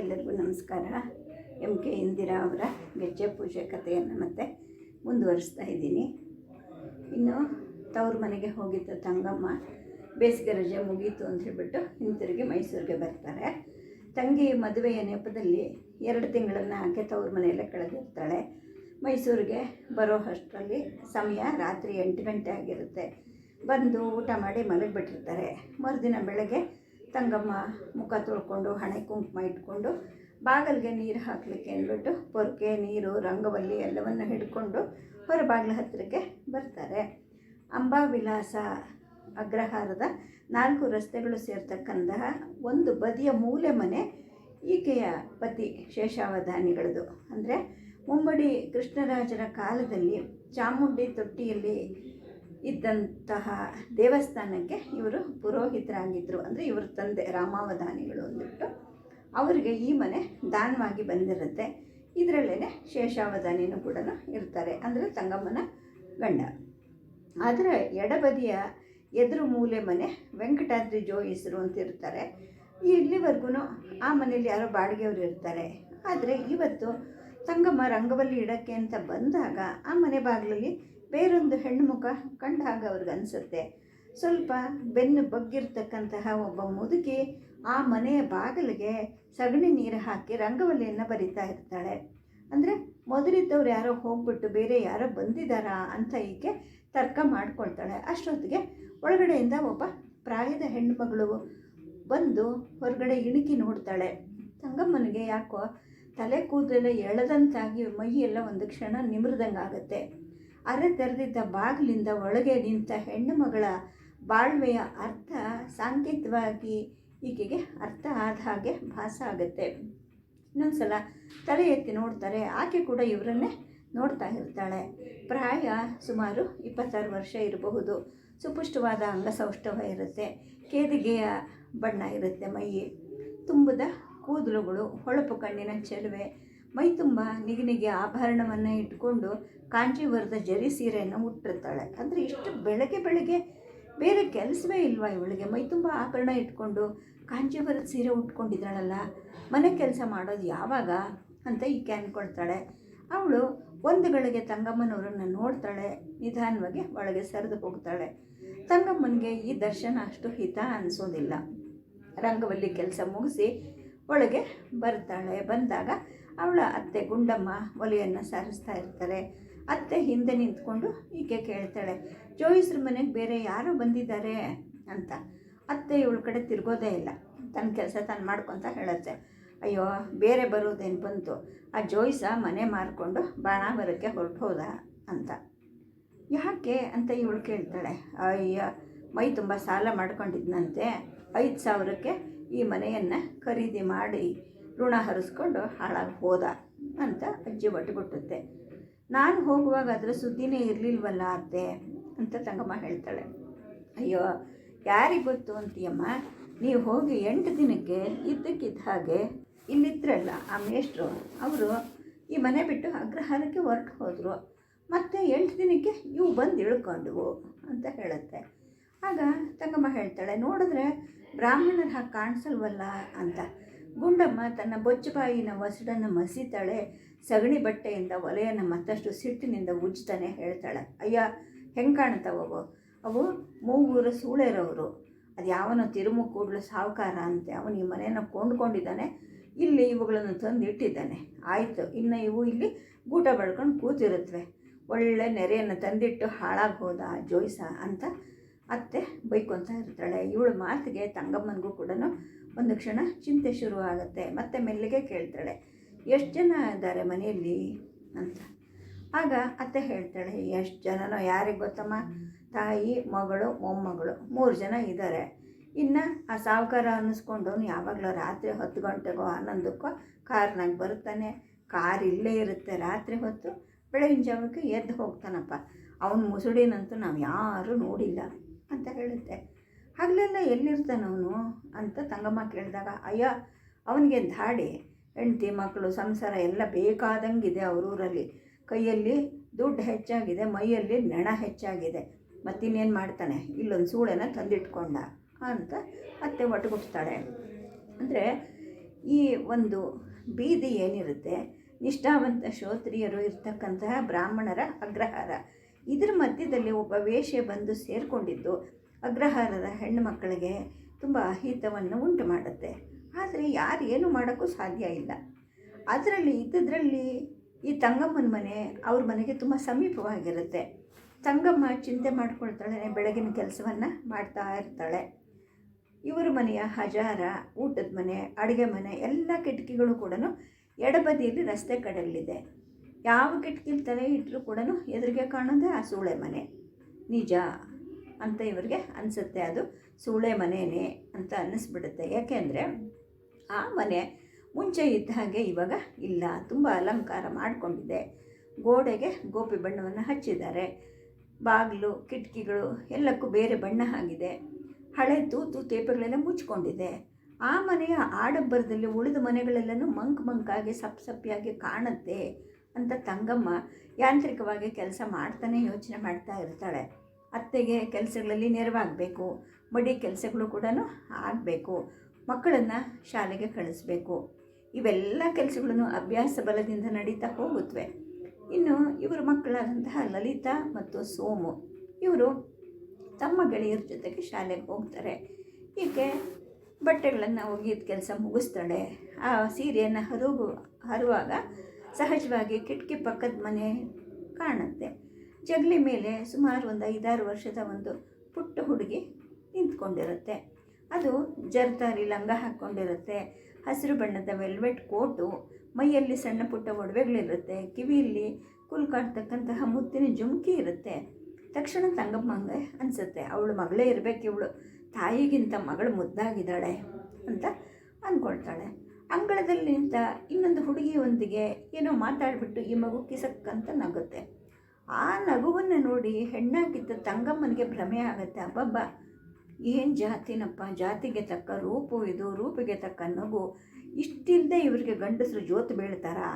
ಎಲ್ಲರಿಗೂ ನಮಸ್ಕಾರ. M K Indira ಅವರ ಗೆಜ್ಜೆ ಪೂಜೆ ಕಥೆಯನ್ನು ಮತ್ತೆ ಮುಂದುವರಿಸ್ತಾ ಇದ್ದೀನಿ. ಇನ್ನು ತವ್ರ ಮನೆಗೆ ಹೋಗಿದ್ದ ತಂಗಮ್ಮ ಬೇಸಿಗೆ ರಜೆ ಮುಗೀತು ಅಂತ ಹೇಳಿಬಿಟ್ಟು ಹಿಂತಿರುಗಿ ಮೈಸೂರಿಗೆ ಬರ್ತಾರೆ. ತಂಗಿ ಮದುವೆಯ ನೆಪದಲ್ಲಿ ಎರಡು ತಿಂಗಳನ್ನು ಆಕೆ ತವ್ರ ಮನೆಯಲ್ಲೇ ಕಳೆದಿರ್ತಾಳೆ. ಮೈಸೂರಿಗೆ ಬರೋ ಅಷ್ಟರಲ್ಲಿ ಸಮಯ ರಾತ್ರಿ ಎಂಟು ಗಂಟೆ ಆಗಿರುತ್ತೆ. ಬಂದು ಊಟ ಮಾಡಿ ಮಲಗಿಬಿಟ್ಟಿರ್ತಾರೆ. ಮರುದಿನ ಬೆಳಗ್ಗೆ ತಂಗಮ್ಮ ಮುಖ ತೊಳ್ಕೊಂಡು, ಹಣೆ ಕುಂಕುಮ ಇಟ್ಕೊಂಡು, ಬಾಗಿಲಿಗೆ ನೀರು ಹಾಕಲಿಕ್ಕೆ ಅಂದ್ಬಿಟ್ಟು ಪೊರ್ಕೆ, ನೀರು, ರಂಗವಲ್ಲಿ ಎಲ್ಲವನ್ನು ಹಿಡ್ಕೊಂಡು ಹೊರ ಬಾಗಿಲ ಹತ್ತಿರಕ್ಕೆ ಬರ್ತಾರೆ. ಅಂಬಾವಿಲಾಸ ಅಗ್ರಹಾರದ ನಾಲ್ಕು ರಸ್ತೆಗಳು ಸೇರ್ತಕ್ಕಂತಹ ಒಂದು ಬದಿಯ ಮೂಲೆ ಮನೆ ಈಕೆಯ ಪತಿ ಶೇಷಾವಧಾನಿಗಳದು. ಅಂದರೆ ಮುಂಬಡಿ ಕೃಷ್ಣರಾಜರ ಕಾಲದಲ್ಲಿ ಚಾಮುಂಡಿ ತೊಟ್ಟಿಯಲ್ಲಿ ಇದ್ದಂತಹ ದೇವಸ್ಥಾನಕ್ಕೆ ಇವರು ಪುರೋಹಿತರಾಗಿದ್ದರು ಅಂದರೆ ಇವರ ತಂದೆ ರಾಮಾವಧಾನಿಗಳು ಅಂದ್ಬಿಟ್ಟು ಅವರಿಗೆ ಈ ಮನೆ ದಾನವಾಗಿ ಬಂದಿರುತ್ತೆ. ಇದರಲ್ಲೇ ಶೇಷಾವಧಾನಿನೂ ಕೂಡ ಇರ್ತಾರೆ. ಅಂದರೆ ತಂಗಮ್ಮನ ಗಂಡ. ಅದರ ಎಡಬದಿಯ ಎದುರು ಮೂಲೆ ಮನೆ ವೆಂಕಟಾದ್ರಿ ಜೋಯಿಸರು ಅಂತ ಇರ್ತಾರೆ. ಇಲ್ಲಿವರೆಗೂ ಆ ಮನೇಲಿ ಯಾರೋ ಬಾಡಿಗೆಯವರು ಇರ್ತಾರೆ. ಆದರೆ ಇವತ್ತು ತಂಗಮ್ಮ ರಂಗವಲ್ಲಿ ಇಡೋಕ್ಕೆ ಅಂತ ಬಂದಾಗ ಆ ಮನೆ ಬಾಗಿಲಲ್ಲಿ ಬೇರೊಂದು ಹೆಣ್ಣುಮುಖ ಕಂಡ ಹಾಗೆ ಅವ್ರಿಗೆ ಅನಿಸುತ್ತೆ. ಸ್ವಲ್ಪ ಬೆನ್ನು ಬಗ್ಗಿರ್ತಕ್ಕಂತಹ ಒಬ್ಬ ಮುದುಕಿ ಆ ಮನೆಯ ಬಾಗಿಲಿಗೆ ಸಗಣಿ ನೀರು ಹಾಕಿ ರಂಗವಲ್ಲಿಯನ್ನು ಬರಿತಾ ಇರ್ತಾಳೆ. ಅಂದರೆ ಮೊದಲಿದ್ದವ್ರು ಯಾರೋ ಹೋಗ್ಬಿಟ್ಟು ಬೇರೆ ಯಾರೋ ಬಂದಿದ್ದಾರಾ ಅಂತ ಈಕೆ ತರ್ಕ ಮಾಡ್ಕೊಳ್ತಾಳೆ. ಅಷ್ಟೊತ್ತಿಗೆ ಒಳಗಡೆಯಿಂದ ಒಬ್ಬ ಪ್ರಾಯದ ಹೆಣ್ಣುಮಗಳು ಬಂದು ಹೊರಗಡೆ ಇಣುಕಿ ನೋಡ್ತಾಳೆ. ತಂಗಮ್ಮನಿಗೆ ಯಾಕೋ ತಲೆ ಕೂದಲೆಲ್ಲ ಎಳೆದಂತಾಗಿ ಮೈಯೆಲ್ಲ ಒಂದು ಕ್ಷಣ ನಿಮೃದಂಗೆ ಆಗುತ್ತೆ ಅರೆ ತೆರೆದಿದ್ದ ಬಾಗಿಲಿಂದ ಒಳಗೆ ನಿಂತ ಹೆಣ್ಣು ಮಗಳ ಬಾಳ್ವೆಯ ಅರ್ಥ ಸಾಂಕೇತವಾಗಿ ಈಕೆಗೆ ಅರ್ಥ ಆದ ಹಾಗೆ ಭಾಸ ಆಗುತ್ತೆ. ಇನ್ನೊಂದು ಸಲ ತಲೆ ಎತ್ತಿ ನೋಡ್ತಾರೆ, ಆಕೆ ಕೂಡ ಇವರನ್ನೇ ನೋಡ್ತಾ ಇರ್ತಾಳೆ. ಪ್ರಾಯ ಸುಮಾರು ಇಪ್ಪತ್ತಾರು ವರ್ಷ ಇರಬಹುದು. ಸುಪುಷ್ಟವಾದ ಅಂಗಸೌಷ್ಠವ ಇರುತ್ತೆ. ಕೇದಿಗೆಯ ಬಣ್ಣ ಇರುತ್ತೆ ಮೈ. ತುಂಬದ ಕೂದಲುಗಳು, ಹೊಳಪು ಕಣ್ಣಿನ ಚೆಲುವೆ. ಮೈ ತುಂಬ ನಿಗಿನಿಗೆ ಆಭರಣವನ್ನು ಇಟ್ಕೊಂಡು ಕಾಂಜೀವರದ ಜರಿ ಸೀರೆಯನ್ನು ಉಟ್ಟಿರ್ತಾಳೆ. ಅಂದರೆ ಇಷ್ಟು ಬೆಳಗ್ಗೆ ಬೆಳಗ್ಗೆ ಬೇರೆ ಕೆಲಸವೇ ಇಲ್ವಾ ಇವಳಿಗೆ? ಮೈ ತುಂಬ ಆಭರಣ ಇಟ್ಕೊಂಡು ಕಾಂಜೀವರದ ಸೀರೆ ಉಟ್ಕೊಂಡಿದ್ದಾಳಲ್ಲ, ಮನೆ ಕೆಲಸ ಮಾಡೋದು ಯಾವಾಗ ಅಂತ ಈಕೆ ಅಂದ್ಕೊಳ್ತಾಳೆ ಅವಳು ಒಂದು ಗಳಿಗೆ ತಂಗಮ್ಮನವರನ್ನು ನೋಡ್ತಾಳೆ, ನಿಧಾನವಾಗಿ ಒಳಗೆ ಸರಿದು ಹೋಗ್ತಾಳೆ. ತಂಗಮ್ಮನಿಗೆ ಈ ದರ್ಶನ ಅಷ್ಟು ಹಿತ ಅನಿಸೋದಿಲ್ಲ. ರಂಗವಲ್ಲಿ ಕೆಲಸ ಮುಗಿಸಿ ಒಳಗೆ ಬರ್ತಾಳೆ. ಬಂದಾಗ ಅವಳ ಅತ್ತೆ ಗುಂಡಮ್ಮ ಒಲೆಯನ್ನು ಸಾರಿಸ್ತಾ ಇರ್ತಾರೆ. ಅತ್ತೆ ಹಿಂದೆ ನಿಂತ್ಕೊಂಡು ಈಕೆ ಕೇಳ್ತಾಳೆ ಜೋಯಿಸ್ರ ಮನೆಗೆ ಬೇರೆ ಯಾರೋ ಬಂದಿದ್ದಾರೆ? ಅಂತ. ಅತ್ತೆ ಇವಳ ಕಡೆ ತಿರ್ಗೋದೇ ಇಲ್ಲ. ತನ್ನ ಕೆಲಸ ತಾನು ಮಾಡ್ಕೊತ ಹೇಳುತ್ತೆ, ಅಯ್ಯೋ, ಬೇರೆ ಬರೋದೇನು ಬಂತು? ಆ ಜೋಯಿಸ ಮನೆ ಮಾರಿಕೊಂಡು ಬಾಣ ಹೊರಟು ಹೋದ? ಅಂತ. ಯಾಕೆ? ಅಂತ ಇವಳು ಕೇಳ್ತಾಳೆ, ಅಯ್ಯ, ಮೈ ತುಂಬ ಸಾಲ ಮಾಡ್ಕೊಂಡಿದ್ನಂತೆ. ಐದು ಸಾವಿರಕ್ಕೆ ಈ ಮನೆಯನ್ನು ಖರೀದಿ ಮಾಡಿ ಋಣ ಹರಿಸ್ಕೊಂಡು ಹಾಳಾಗಿ ಹೋದ? ಅಂತ ಅಜ್ಜಿ ಒಟ್ಟುಗುಟ್ಟುತ್ತೆ ನಾನು ಹೋಗುವಾಗ ಅದರ ಸುದ್ದಿನೇ ಇರಲಿಲ್ವಲ್ಲ ಅತ್ತೆ ಅಂತ ತಂಗಮ್ಮ ಹೇಳ್ತಾಳೆ. ಅಯ್ಯೋ ಯಾರಿಗೆ ಗೊತ್ತು ಅಂತೀಯಮ್ಮ? ನೀವು ಹೋಗಿ ಎಂಟು ದಿನಕ್ಕೆ ಇದ್ದಕ್ಕಿದ್ದ ಹಾಗೆ ಇಲ್ಲಿದ್ರಲ್ಲ ಆ ಮೇಷ್ಟ್ರು, ಅವರು ಈ ಮನೆ ಬಿಟ್ಟು ಅಗ್ರಹಾರಕ್ಕೆ ಹೊರಟು ಹೋದರು. ಮತ್ತು ಎಂಟು ದಿನಕ್ಕೆ ಇವು ಬಂದು ಇಳ್ಕೊಂಡವು ಅಂತ ಹೇಳುತ್ತೆ. ಆಗ ತಂಗಮ್ಮ ಹೇಳ್ತಾಳೆ, ನೋಡಿದ್ರೆ ಬ್ರಾಹ್ಮಣರ ಹಾಗೆ ಕಾಣಿಸಲ್ವಲ್ಲ ಅಂತ. ಗುಂಡಮ್ಮ ತನ್ನ ಬೊಚ್ಚುಬಾಯಿನ ವಸಡನ್ನು ಮಸಿತಾಳೆ ಸಗಣಿ ಬಟ್ಟೆಯಿಂದ ಒಲೆಯನ್ನು ಮತ್ತಷ್ಟು ಸಿಟ್ಟಿನಿಂದ ಉಜ್ತಾನೆ ಹೇಳ್ತಾಳೆ. ಅಯ್ಯ, ಹೆಂಗೆ ಕಾಣ್ತಾವವು ಅವು? ಮೂಗೂರು ಸೂಳೆರವರು. ಅದು ಯಾವನೋ ತಿರುಮು ಕೂಡಲು ಸಾವುಕಾರ ಅಂತೆ. ಅವನು ಈ ಮನೆಯನ್ನು ಕೊಂಡ್ಕೊಂಡಿದ್ದಾನೆ. ಇಲ್ಲಿ ಇವುಗಳನ್ನು ತಂದು ಇಟ್ಟಿದ್ದಾನೆ ಆಯಿತು, ಇನ್ನು ಇವು ಇಲ್ಲಿ ಗೂಟ ಬಳ್ಕೊಂಡು ಕೂತಿರುತ್ತವೆ ಒಳ್ಳೆ ನೆರೆಯನ್ನು ತಂದಿಟ್ಟು ಹಾಳಾಗಿ ಹೋದ ಜೋಯ್ಸ ಅಂತ ಅತ್ತೆ ಬೈಕೊತ ಇರ್ತಾಳೆ. ಇವಳ ಮಾತಿಗೆ ತಂಗಮ್ಮನಿಗೂ ಕೂಡ ಒಂದು ಕ್ಷಣ ಚಿಂತೆ ಶುರು ಆಗುತ್ತೆ ಮತ್ತೆ ಮೆಲ್ಲಿಗೆ ಕೇಳ್ತಾಳೆ. ಎಷ್ಟು ಜನ ಇದ್ದಾರೆ ಮನೆಯಲ್ಲಿ ಅಂತ. ಆಗ ಅತ್ತೆ ಹೇಳ್ತಾಳೆ, ಎಷ್ಟು ಜನನೋ ಯಾರಿಗೆ ಗೊತ್ತಮ್ಮ? ತಾಯಿ, ಮಗಳು, ಮೊಮ್ಮಗಳು, ಮೂರು ಜನ ಇದ್ದಾರೆ ಇನ್ನು ಆ ಸಾವುಕಾರ ಅನ್ನಿಸ್ಕೊಂಡವನು ಯಾವಾಗಲೂ ರಾತ್ರಿ ಹತ್ತು ಗಂಟೆಗೋ ಹನ್ನೊಂದಕ್ಕೋ ಕಾರ್ನಾಗ ಬರುತ್ತಾನೆ. ಕಾರ್ ಇಲ್ಲೇ ಇರುತ್ತೆ ರಾತ್ರಿ ಹೊತ್ತು. ಬೆಳಗಿನ ಜಾವಕ್ಕೆ ಎದ್ದು ಹೋಗ್ತಾನಪ್ಪ. ಅವನ ಮುಸುಡಿನಂತೂ ನಾವು ಯಾರೂ ನೋಡಿಲ್ಲ ಅಂತ ಹೇಳುತ್ತೆ. ಹಗಲೆಲ್ಲ ಎಲ್ಲಿರ್ತಾನವನು ಅಂತ ತಂಗಮ್ಮ ಕೇಳಿದಾಗ, ಅಯ್ಯ, ಅವನಿಗೆ ಧಾಡಿ ಹೆಂಡತಿ ಮಕ್ಕಳು, ಸಂಸಾರ ಎಲ್ಲ ಬೇಕಾದಂಗಿದೆ ಅವರೂರಲ್ಲಿ. ಕೈಯಲ್ಲಿ ದುಡ್ಡು ಹೆಚ್ಚಾಗಿದೆ, ಮೈಯಲ್ಲಿ ನೆಣ ಹೆಚ್ಚಾಗಿದೆ. ಮತ್ತಿನ್ನೇನು ಮಾಡ್ತಾನೆ? ಇಲ್ಲೊಂದು ಸೂಳೆನ ತಂದಿಟ್ಕೊಂಡ ಅಂತ ಅತ್ತೆ ಒಟ್ಟುಗುಡ್ತಾಳೆ ಅಂದರೆ ಈ ಒಂದು ಬೀದಿ ಏನಿರುತ್ತೆ? ನಿಷ್ಠಾವಂತ ಶ್ರೋತ್ರಿಯರು ಇರ್ತಕ್ಕಂತಹ ಬ್ರಾಹ್ಮಣರ ಅಗ್ರಹಾರ. ಇದ್ರ ಮಧ್ಯದಲ್ಲಿ ಒಬ್ಬ ವೇಷೆ ಬಂದು ಸೇರಿಕೊಂಡಿದ್ದು ಅಗ್ರಹಾರದ ಹೆಣ್ಣು ಮಕ್ಕಳಿಗೆ ತುಂಬ ಅಹಿತವನ್ನು ಉಂಟು ಮಾಡುತ್ತೆ. ಆದರೆ ಯಾರು ಏನು ಮಾಡೋಕ್ಕೂ ಸಾಧ್ಯ ಇಲ್ಲ. ಅದರಲ್ಲಿ ಇದ್ದದ್ರಲ್ಲಿ ಈ ತಂಗಮ್ಮನ ಮನೆ ಅವ್ರ ಮನೆಗೆ ತುಂಬ ಸಮೀಪವಾಗಿರುತ್ತೆ. ತಂಗಮ್ಮ ಚಿಂತೆ ಮಾಡ್ಕೊಳ್ತಾಳೆ, ಬೆಳಗಿನ ಕೆಲಸವನ್ನು ಮಾಡ್ತಾ ಇರ್ತಾಳೆ. ಇವರ ಮನೆಯ ಹಜಾರ, ಊಟದ ಮನೆ, ಅಡುಗೆ ಮನೆ, ಎಲ್ಲ ಕಿಟಕಿಗಳು ಕೂಡ ಎಡಬದಿಯಲ್ಲಿ ರಸ್ತೆ ಕಡೆಯಲ್ಲಿದೆ. ಯಾವ ಕಿಟಕಿಲಿ ತಲೆ ಇಟ್ಟರೂ ಕೂಡ ಎದುರಿಗೆ ಕಾಣೋದೇ ಆ ಸೂಳೆ ಮನೆ. ನಿಜ ಅಂತ ಇವರಿಗೆ ಅನಿಸುತ್ತೆ. ಅದು ಸೂಳೆ ಮನೆಯೇ ಅಂತ ಅನ್ನಿಸ್ಬಿಡುತ್ತೆ. ಯಾಕೆಂದರೆ ಆ ಮನೆ ಮುಂಚೆ ಇದ್ದ ಹಾಗೆ ಇವಾಗ ಇಲ್ಲ. ತುಂಬ ಅಲಂಕಾರ ಮಾಡಿಕೊಂಡಿದೆ. ಗೋಡೆಗೆ ಗೋಪಿ ಬಣ್ಣವನ್ನು ಹಚ್ಚಿದ್ದಾರೆ. ಬಾಗಿಲು, ಕಿಟಕಿಗಳು ಎಲ್ಲಕ್ಕೂ ಬೇರೆ ಬಣ್ಣ ಆಗಿದೆ. ಹಳೆ ತೂತು ತೇಪೆಗಳೆಲ್ಲ ಮುಚ್ಕೊಂಡಿದೆ. ಆ ಮನೆಯ ಆಡಂಬರದಲ್ಲಿ ಉಳಿದ ಮನೆಗಳೆಲ್ಲನೂ ಮಂಕ್ ಮಂಕಾಗಿ, ಸಪ್ ಸಪ್ಪಿಯಾಗಿ ಕಾಣುತ್ತೆ ಅಂತ ತಂಗಮ್ಮ ಯಾಂತ್ರಿಕವಾಗಿ ಕೆಲಸ ಮಾಡ್ತಾನೆ ಯೋಚನೆ ಮಾಡ್ತಾ ಇರ್ತಾಳೆ. ಅತ್ತೆಗೆ ಕೆಲಸಗಳಲ್ಲಿ ನೆರವಾಗಬೇಕು. ಮಡಿ ಕೆಲಸಗಳು ಕೂಡ ಆಗಬೇಕು. ಮಕ್ಕಳನ್ನು ಶಾಲೆಗೆ ಕಳಿಸ್ಬೇಕು. ಇವೆಲ್ಲ ಕೆಲಸಗಳನ್ನು ಅಭ್ಯಾಸ ಬಲದಿಂದ ನಡೀತಾ ಹೋಗುತ್ತವೆ ಇನ್ನು ಇವರ ಮಕ್ಕಳಾದಂತಹ ಲಲಿತಾ ಮತ್ತು ಸೋಮು, ಇವರು ತಮ್ಮ ಗೆಳೆಯರ ಜೊತೆಗೆ ಶಾಲೆಗೆ ಹೋಗ್ತಾರೆ. ಹೀಗೆ ಬಟ್ಟೆಗಳನ್ನು ಒಗೆಯದ ಕೆಲಸ ಮುಗಿಸ್ತಾಳೆ. ಆ ಸೀರೆಯನ್ನು ಹರುಗು, ಹರುವಾಗ ಸಹಜವಾಗಿ ಕಿಟಕಿ ಪಕ್ಕದ ಮನೆ ಕಾಣುತ್ತೆ. ಜಗಲಿ ಮೇಲೆ ಸುಮಾರು ಒಂದು ಐದಾರು ವರ್ಷದ ಒಂದು ಪುಟ್ಟ ಹುಡುಗಿ ನಿಂತ್ಕೊಂಡಿರುತ್ತೆ. ಅದು ಜರ್ತಾರಿ ಲಂಗ ಹಾಕ್ಕೊಂಡಿರುತ್ತೆ ಹಸಿರು ಬಣ್ಣದ ವೆಲ್ವೆಟ್ ಕೋಟು, ಮೈಯಲ್ಲಿ ಸಣ್ಣ ಪುಟ್ಟ ಒಡವೆಗಳಿರುತ್ತೆ. ಕಿವಿಯಲ್ಲಿ ಕುಲ್ಕಾಡ್ತಕ್ಕಂತಹ ಮುತ್ತಿನ ಜುಮ್ಕಿ ಇರುತ್ತೆ. ತಕ್ಷಣ ತಂಗಮ್ಮಂಗೆ ಅನಿಸುತ್ತೆ, ಅವಳು ಮಗಳೇ ಇರಬೇಕು ಇವಳು. ತಾಯಿಗಿಂತ ಮಗಳು ಮುದ್ದಾಗಿದ್ದಾಳೆ ಅಂತ ಅಂದ್ಕೊಳ್ತಾಳೆ ಅಂಗಳದಲ್ಲಿ ನಿಂತ ಇನ್ನೊಂದು ಹುಡುಗಿಯೊಂದಿಗೆ ಏನೋ ಮಾತಾಡಿಬಿಟ್ಟು ಈ ಮಗು ಕಿಸಕ್ಕಂತ ನಗುತ್ತೆ. ಆ ನಗುವನ್ನು ನೋಡಿ ಹೆಣ್ಣಾಗಿದ್ದ ತಂಗಮ್ಮನಿಗೆ ಭ್ರಮೆ ಆಗುತ್ತೆ. ಅಬ್ಬಬ್ಬ ಏನು ಜಾತಿನಪ್ಪ? ಜಾತಿಗೆ ತಕ್ಕ ರೂಪು ಇದು, ರೂಪಿಗೆ ತಕ್ಕ ನಗು. ಇಷ್ಟಿಲ್ಲದೆ ಇವರಿಗೆ ಗಂಡಸರು ಜೋತು ಬೀಳ್ತಾರಾ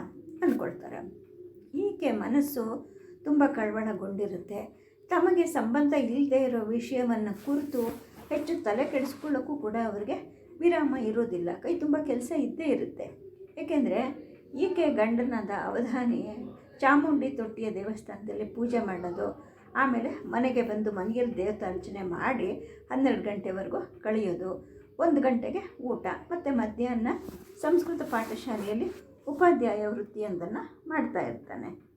ಅಂದ್ಕೊಳ್ತಾರೆ ಈಕೆ ಮನಸ್ಸು ತುಂಬ ಕಳವಳಗೊಂಡಿರುತ್ತೆ. ತಮಗೆ ಸಂಬಂಧ ಇಲ್ಲದೇ ಇರೋ ವಿಷಯವನ್ನು ಕುರಿತು ಹೆಚ್ಚು ತಲೆ ಕೆಡಿಸ್ಕೊಳ್ಳೋಕ್ಕೂ ಕೂಡ ಅವರಿಗೆ ವಿರಾಮ ಇರೋದಿಲ್ಲ. ಕೈ ತುಂಬ ಕೆಲಸ ಇದ್ದೇ ಇರುತ್ತೆ. ಏಕೆಂದರೆ ಈಕೆ ಗಂಡನಾದ ಅವಧಾನಿ ಚಾಮುಂಡಿ ತೊಟ್ಟಿಯ ದೇವಸ್ಥಾನದಲ್ಲಿ ಪೂಜೆ ಮಾಡೋದು ಆಮೇಲೆ ಮನೆಗೆ ಬಂದು ಮನೆಯಲ್ಲಿ ದೇವತಾರ್ಚನೆ ಮಾಡಿ ಹನ್ನೆರಡು ಗಂಟೆವರೆಗೂ ಕಳೆಯೋದು. ಒಂದು ಗಂಟೆಗೆ ಊಟ. ಮತ್ತು ಮಧ್ಯಾಹ್ನ ಸಂಸ್ಕೃತ ಪಾಠಶಾಲೆಯಲ್ಲಿ ಉಪಾಧ್ಯಾಯ ವೃತ್ತಿಯೊಂದನ್ನು ಮಾಡ್ತಾ ಇರ್ತಾನೆ.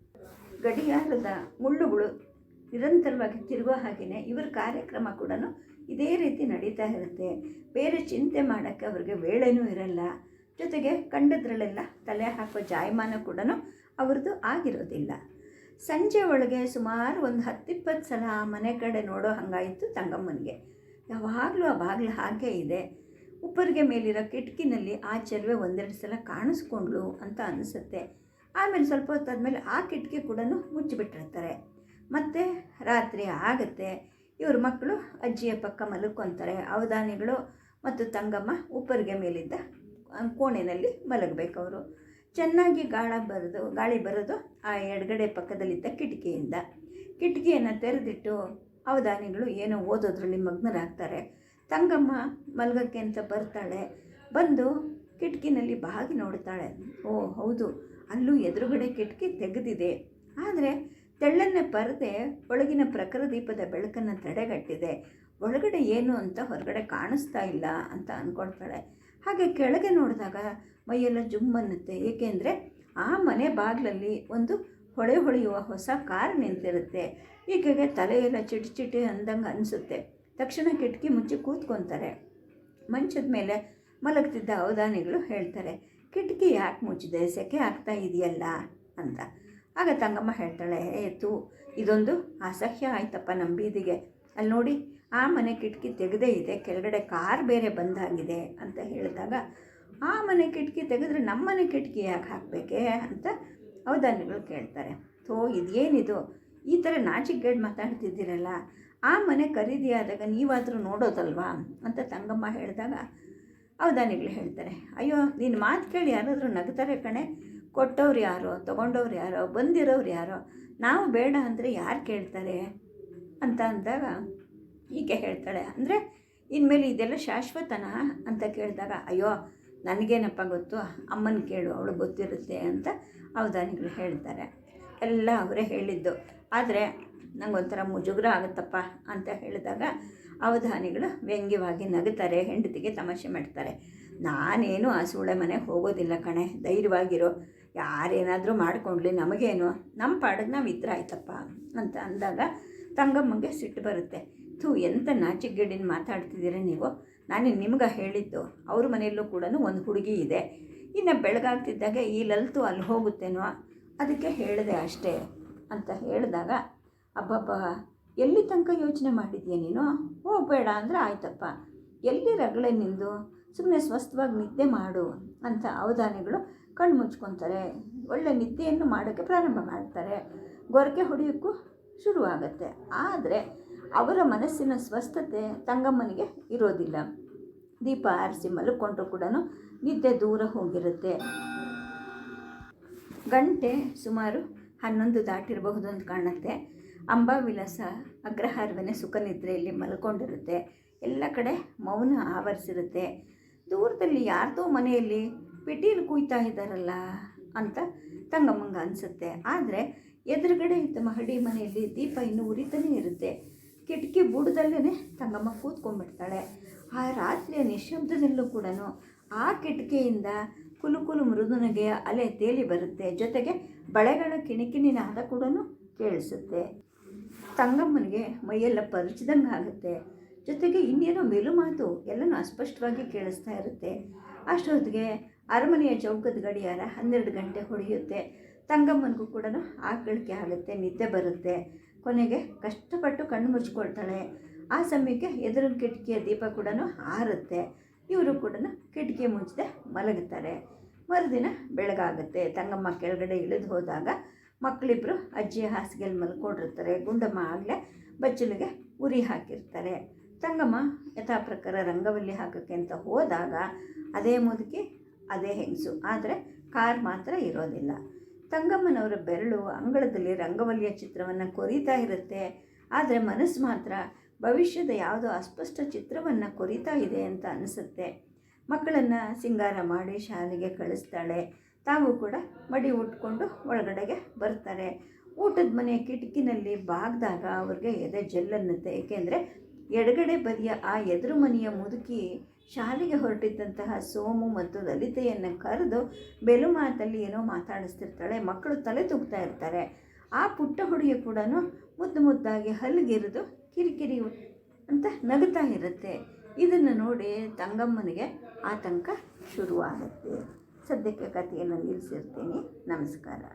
ಗಡಿಯಾರದ ಮುಳ್ಳುಗಳು ನಿರಂತರವಾಗಿ ತಿರುಗೋ ಹಾಗೆಯೇ ಇವರ ಕಾರ್ಯಕ್ರಮ ಕೂಡ ಇದೇ ರೀತಿ ನಡೀತಾ ಇರುತ್ತೆ. ಬೇರೆ ಚಿಂತೆ ಮಾಡೋಕ್ಕೆ ಅವ್ರಿಗೆ ವೇಳೆನೂ ಇರಲ್ಲ. ಜೊತೆಗೆ ಕಂಡದ್ರಲ್ಲೆಲ್ಲ ತಲೆ ಹಾಕೋ ಜಾಯಮಾನ ಕೂಡ ಅವ್ರದ್ದು ಆಗಿರೋದಿಲ್ಲ. ಸಂಜೆ ಒಳಗೆ ಸುಮಾರು ಒಂದು ಹತ್ತಿಪ್ಪತ್ತು ಸಲ ಮನೆ ಕಡೆ ನೋಡೋ ಹಂಗಾಯಿತು ತಂಗಮ್ಮನಿಗೆ. ಯಾವಾಗಲೂ ಆ ಬಾಗಿಲು ಹಾಗೆ ಇದೆ. ಉಪ್ಪರಿಗೆ ಮೇಲಿರೋ ಕಿಟಕಿನಲ್ಲಿ ಆ ಚೆಲುವೆ ಒಂದೆರಡು ಸಲ ಕಾಣಿಸ್ಕೊಂಡ್ಳು ಅಂತ ಅನಿಸುತ್ತೆ. ಆಮೇಲೆ ಸ್ವಲ್ಪ ಹೊತ್ತಾದ್ಮೇಲೆ ಆ ಕಿಟಕಿ ಕೂಡ ಮುಚ್ಚಿಬಿಟ್ಟಿರ್ತಾರೆ. ಮತ್ತು ರಾತ್ರಿ ಆಗುತ್ತೆ. ಇವ್ರ ಮಕ್ಕಳು ಅಜ್ಜಿಯ ಪಕ್ಕ ಮಲ್ಕೊತಾರೆ. ಅವಧಾನಿಗಳು ಮತ್ತು ತಂಗಮ್ಮ ಉಪ್ಪರಿಗೆ ಮೇಲಿದ್ದ ಕೋಣೆಯಲ್ಲಿ ಮಲಗಬೇಕವರು. ಚೆನ್ನಾಗಿ ಗಾಳ ಬರೋದು, ಗಾಳಿ ಬರೋದು ಆ ಎಡಗಡೆ ಪಕ್ಕದಲ್ಲಿದ್ದ ಕಿಟಕಿಯಿಂದ. ಕಿಟಕಿಯನ್ನು ತೆರೆದಿಟ್ಟು ಅವಧಾನಿಗಳು ಏನೋ ಓದೋದ್ರಲ್ಲಿ ಮಗ್ನರಾಗ್ತಾರೆ? ತಂಗಮ್ಮ ಮಲಗಕ್ಕೆ ಅಂತ ಬರ್ತಾಳೆ. ಬಂದು ಕಿಟಕಿನಲ್ಲಿ ಬಾಗಿ ನೋಡ್ತಾಳೆ. ಓ, ಹೌದು, ಅಲ್ಲೂ ಎದುರುಗಡೆ ಕಿಟಕಿ ತೆಗೆದಿದೆ. ಆದರೆ ತೆಳ್ಳನ್ನ ಪರದೆ ಒಳಗಿನ ಪ್ರಖರ ದೀಪದ ಬೆಳಕನ್ನು ತಡೆಗಟ್ಟಿದೆ. ಒಳಗಡೆ ಏನು ಅಂತ ಹೊರಗಡೆ ಕಾಣಿಸ್ತಾ ಇಲ್ಲ ಅಂತ ಅಂದ್ಕೊಳ್ತಾಳೆ ಹಾಗೆ ಕೆಳಗೆ ನೋಡಿದಾಗ ಮೈಯೆಲ್ಲ ಜುಮ್ಮನ್ನುತ್ತೆ. ಏಕೆಂದರೆ ಆ ಮನೆ ಬಾಗಿಲಲ್ಲಿ ಒಂದು ಹೊಳೆ ಹೊಳೆಯುವ ಹೊಸ ಕಾರ್ ನಿಂತಿರುತ್ತೆ. ಈಕೆಗೆ ತಲೆಯೆಲ್ಲ ಚಿಟಿ ಚಿಟಿ ಅಂದಂಗೆ ಅನಿಸುತ್ತೆ. ತಕ್ಷಣ ಕಿಟಕಿ ಮುಚ್ಚಿ ಕೂತ್ಕೊತಾರೆ. ಮಂಚದ ಮೇಲೆ ಮಲಗ್ತಿದ್ದ ಅವಧಾನಿಗಳು ಹೇಳ್ತಾರೆ, ಕಿಟಕಿ ಯಾಕೆ ಮುಚ್ಚಿದೆ? ಸೆಕೆ ಆಗ್ತಾ ಇದೆಯಲ್ಲ? ಅಂತ. ಆಗ ತಂಗಮ್ಮ ಹೇಳ್ತಾಳೆ ಏತು ಇದೊಂದು ಅಸಹ್ಯ ಆಯ್ತಪ್ಪ ನಮ್ಮ ಬೀದಿಗೆ ಅಲ್ಲಿ ನೋಡಿ, ಆ ಮನೆ ಕಿಟಕಿ ತೆಗೆದೇ ಇದೆ, ಕೆಳಗಡೆ ಕಾರ್ ಬೇರೆ ಬಂದಾಗಿದೆ, ಅಂತ ಹೇಳಿದಾಗ ಆ ಮನೆ ಕಿಟಕಿ ತೆಗೆದ್ರೆ ನಮ್ಮ ಮನೆ ಕಿಟಕಿ ಯಾಕೆ ಹಾಕಬೇಕೇ ಅಂತ ಅವಧಾನಿಗಳು ಕೇಳ್ತಾರೆ. ಥೋ, ಇದೇನಿದು? ಈ ಥರ ನಾಚಿಕೆಗೇಡು ಮಾತಾಡ್ತಿದ್ದೀರಲ್ಲ, ಆ ಮನೆ ಖರೀದಿಯಾದಾಗ ನೀವಾದರೂ ನೋಡೋದಲ್ವಾ ಅಂತ ತಂಗಮ್ಮ ಹೇಳಿದಾಗ ಅವಧಾನಿಗಳು ಹೇಳ್ತಾರೆ. ಅಯ್ಯೋ, ನಿನ್ನ ಮಾತು ಕೇಳಿ ಯಾರಾದರೂ ನಗ್ತಾರೆ ಕಣೆ. ಕೊಟ್ಟವ್ರು ಯಾರೋ, ತೊಗೊಂಡವ್ರು ಯಾರೋ, ಬಂದಿರೋರು ಯಾರೋ, ನಾವು ಬೇಡ ಅಂದರೆ ಯಾರು ಕೇಳ್ತಾರೆ ಅಂತ ಅಂದಾಗ ಈಕೆ ಹೇಳ್ತಾಳೆ. ಅಂದರೆ ಇನ್ಮೇಲೆ ಇದೆಲ್ಲ ಶಾಶ್ವತನಾ ಅಂತ ಕೇಳಿದಾಗ, ಅಯ್ಯೋ ನನಗೇನಪ್ಪ ಗೊತ್ತು? ಅಮ್ಮನ ಕೇಳು, ಅವಳು ಗೊತ್ತಿರುತ್ತೆ ಅಂತ ಅವಧಾನಿಗಳು ಹೇಳ್ತಾರೆ. ಎಲ್ಲ ಅವರೇ ಹೇಳಿದ್ದು. ಆದರೆ ನಂಗೊಂಥರ ಮುಜುಗರ ಆಗುತ್ತಪ್ಪ ಅಂತ ಹೇಳಿದಾಗ ಅವಧಾನಿಗಳು ವ್ಯಂಗ್ಯವಾಗಿ ನಗುತ್ತಾರೆ, ಹೆಂಡತಿಗೆ ತಮಾಷೆ ಮಾಡ್ತಾರೆ. ನಾನೇನು ಆ ಸೂಳೆ ಮನೆಗೆ ಹೋಗೋದಿಲ್ಲ ಕಣೆ, ಧೈರ್ಯವಾಗಿರೋ. ಯಾರೇನಾದರೂ ಮಾಡ್ಕೊಂಡ್ಲಿ ನಮಗೇನು? ನಮ್ಮ ಪಾಡಿಗೆ ನಾವು ಇದ್ರೆ ಆಯ್ತಪ್ಪ ಅಂತ ಅಂದಾಗ ತಂಗಮ್ಮಂಗೆ ಸಿಟ್ಟು ಬರುತ್ತೆ. ಥೂ ಎಂಥ ನಾಚಿಗೆಡಿನ ಮಾತಾಡ್ತಿದ್ದೀರ ನೀವು? ನಾನು ನಿಮ್ಗೆ ಹೇಳಿದ್ದು, ಅವ್ರ ಮನೆಯಲ್ಲೂ ಕೂಡ ಒಂದು ಹುಡುಗಿ ಇದೆ. ಇನ್ನು ಬೆಳಗಾಗ್ತಿದ್ದಾಗ ಈ ಲಲ್ತು ಅಲ್ಲಿ ಹೋಗುತ್ತೇನೋ ಅದಕ್ಕೆ ಹೇಳಿದೆ ಅಷ್ಟೇ ಅಂತ ಹೇಳಿದಾಗ, ಅಬ್ಬಬ್ಬ, ಎಲ್ಲಿ ತನಕ ಯೋಚನೆ ಮಾಡಿದ್ಯಾ ನೀನು? ಹೋಗಬೇಡ ಅಂದರೆ ಆಯ್ತಪ್ಪ. ಎಲ್ಲಿ ರಗಳೆ ನಿಂದು? ಸುಮ್ಮನೆ ಸ್ವಸ್ಥವಾಗಿ ನಿದ್ದೆ ಮಾಡು ಅಂತ ಅವಧಾನಿಗಳು ಕಣ್ಣು ಮುಚ್ಕೊತಾರೆ. ಒಳ್ಳೆ ನಿದ್ದೆಯನ್ನು ಮಾಡೋಕ್ಕೆ ಪ್ರಾರಂಭ ಮಾಡ್ತಾರೆ. ಗೊರಕೆ ಹೊಡೆಯೋಕ್ಕೂ ಶುರುವಾಗತ್ತೆ. ಆದರೆ ಅವರ ಮನಸ್ಸಿನ ಸ್ವಸ್ಥತೆ ತಂಗಮ್ಮನಿಗೆ ಇರೋದಿಲ್ಲ. ದೀಪ ಆರಿಸಿ ಮಲ್ಕೊಂಡ್ರು ಕೂಡ ನಿದ್ದೆ ದೂರ ಹೋಗಿರುತ್ತೆ. ಗಂಟೆ ಸುಮಾರು ಹನ್ನೊಂದು ದಾಟಿರಬಹುದು ಅಂತ ಕಾಣುತ್ತೆ. ಅಂಬಾವಿಲಾಸ ಸುಖ ಸುಖನಿದ್ರೆಯಲ್ಲಿ ಮಲ್ಕೊಂಡಿರುತ್ತೆ. ಎಲ್ಲ ಕಡೆ ಮೌನ ಆವರಿಸಿರುತ್ತೆ. ದೂರದಲ್ಲಿ ಯಾರ್ದೋ ಮನೆಯಲ್ಲಿ ಪಿಟೀಲು ಕುಯ್ತಾ ಇದ್ದಾರಲ್ಲ ಅಂತ ತಂಗಮ್ಮಂಗೆ ಅನಿಸುತ್ತೆ. ಆದರೆ ಎದುರುಗಡೆ ಇದ್ದ ಮಹಡಿ ಮನೆಯಲ್ಲಿ ದೀಪ ಇನ್ನೂ ಉರಿತಾನೇ ಇರುತ್ತೆ. ಕಿಟಕಿ ಬುಡದಲ್ಲೇ ತಂಗಮ್ಮ ಕೂತ್ಕೊಂಡ್ಬಿಡ್ತಾಳೆ. ಆ ರಾತ್ರಿಯ ನಿಶಬ್ದದಲ್ಲೂ ಕೂಡ ಆ ಕಿಟಕಿಯಿಂದ ಕುಲು ಕುಲು ಮೃದುನಗೆಯ ಅಲೆ ತೇಲಿ ಬರುತ್ತೆ. ಜೊತೆಗೆ ಬಳೆಗಳ ಕಿಣಿಕಿಣಿನ ಹದ ಕೂಡ ಕೇಳಿಸುತ್ತೆ. ತಂಗಮ್ಮನಿಗೆ ಮೈಯೆಲ್ಲ ಪರಿಚಿದಂಗೆ ಆಗುತ್ತೆ. ಜೊತೆಗೆ ಇನ್ನೇನೋ ಮೇಲು ಮಾತು ಎಲ್ಲನೂ ಅಸ್ಪಷ್ಟವಾಗಿ ಕೇಳಿಸ್ತಾ ಇರುತ್ತೆ. ಅಷ್ಟೊತ್ತಿಗೆ ಅರಮನೆಯ ಚೌಕದ ಗಡಿಯಾರ ಹನ್ನೆರಡು ಗಂಟೆ ಹೊಡೆಯುತ್ತೆ. ತಂಗಮ್ಮನಿಗೂ ಕೂಡ ಆಕಳಿಕೆ ಆಗುತ್ತೆ, ನಿದ್ದೆ ಬರುತ್ತೆ. ಕೊನೆಗೆ ಕಷ್ಟಪಟ್ಟು ಕಣ್ಣು ಮುಚ್ಕೊಳ್ತಾಳೆ ಆ ಸಮಯಕ್ಕೆ ಎದುರಿನ ಕಿಟಕಿಯ ದೀಪ ಕೂಡ ಆರುತ್ತೆ. ಇವರು ಕೂಡ ಕಿಟಕಿ ಮುಚ್ಚದೆ ಮಲಗುತ್ತಾರೆ. ಮರುದಿನ ಬೆಳಗಾಗುತ್ತೆ. ತಂಗಮ್ಮ ಕೆಳಗಡೆ ಇಳಿದು ಹೋದಾಗ ಮಕ್ಕಳಿಬ್ಬರು ಅಜ್ಜಿ ಹಾಸಿಗೆಯಲ್ಲಿ ಮಲ್ಕೊಂಡಿರ್ತಾರೆ. ಗುಂಡಮ್ಮ ಆಗಲೇ ಬಚ್ಚಲಿಗೆ ಉರಿ ಹಾಕಿರ್ತಾರೆ. ತಂಗಮ್ಮ ಯಥಾ ಪ್ರಕಾರ ರಂಗವಲ್ಲಿ ಹಾಕೋಕ್ಕೆ ಅಂತ ಹೋದಾಗ ಅದೇ ಮುದುಕಿ, ಅದೇ ಹೆಂಗಸು. ಆದರೆ ಕಾರ್ ಮಾತ್ರ ಇರೋದಿಲ್ಲ. ತಂಗಮ್ಮನವರ ಬೆರಳು ಅಂಗಳದಲ್ಲಿ ರಂಗವಲ್ಲಿಯ ಚಿತ್ರವನ್ನು ಕೊರಿತಾ ಇರುತ್ತೆ. ಆದರೆ ಮನಸ್ಸು ಮಾತ್ರ ಭವಿಷ್ಯದ ಯಾವುದೋ ಅಸ್ಪಷ್ಟ ಚಿತ್ರವನ್ನು ಕೊರಿತಾ ಇದೆ ಅಂತ ಅನಿಸುತ್ತೆ. ಮಕ್ಕಳನ್ನು ಸಿಂಗಾರ ಮಾಡಿ ಶಾಲೆಗೆ ಕಳಿಸ್ತಾಳೆ. ತಾವು ಕೂಡ ಮಡಿ ಉಟ್ಕೊಂಡು ಒಳಗಡೆಗೆ ಬರ್ತಾರೆ. ಊಟದ ಮನೆಯ ಕಿಟಕಿನಲ್ಲಿ ಬಾಗ್ದಾಗ ಅವ್ರಿಗೆ ಎದೆ ಜಲ್ಲನ್ನುತ್ತೆ. ಏಕೆಂದರೆ ಎಡಗಡೆ ಬದಿಯ ಆ ಎದುರು ಮನೆಯ ಮುದುಕಿ ಶಾಲೆಗೆ ಹೊರಟಿದ್ದಂತಹ ಸೋಮು ಮತ್ತು ಲಲಿತೆಯನ್ನು ಕರೆದು ಬೆಲು ಮಾತಲ್ಲಿ ಏನೋ ಮಾತಾಡಿಸ್ತಿರ್ತಾಳೆ. ಮಕ್ಕಳು ತಲೆ ತೂಗ್ತಾ ಇರ್ತಾರೆ. ಆ ಪುಟ್ಟ ಹುಡುಗಿ ಕೂಡ ಮುದ್ದು ಮುದ್ದಾಗಿ ಹಲ್ಲಿಗಿರಿದು ಕಿರಿಕಿರಿ ಅಂತ ನಗುತ್ತಾ ಇರುತ್ತೆ. ಇದನ್ನು ನೋಡಿ ತಂಗಮ್ಮನಿಗೆ ಆತಂಕ ಶುರುವಾಗುತ್ತೆ. ಸದ್ಯಕ್ಕೆ ಕಥೆಯನ್ನು ನಿಲ್ಲಿಸಿರ್ತೀನಿ. ನಮಸ್ಕಾರ.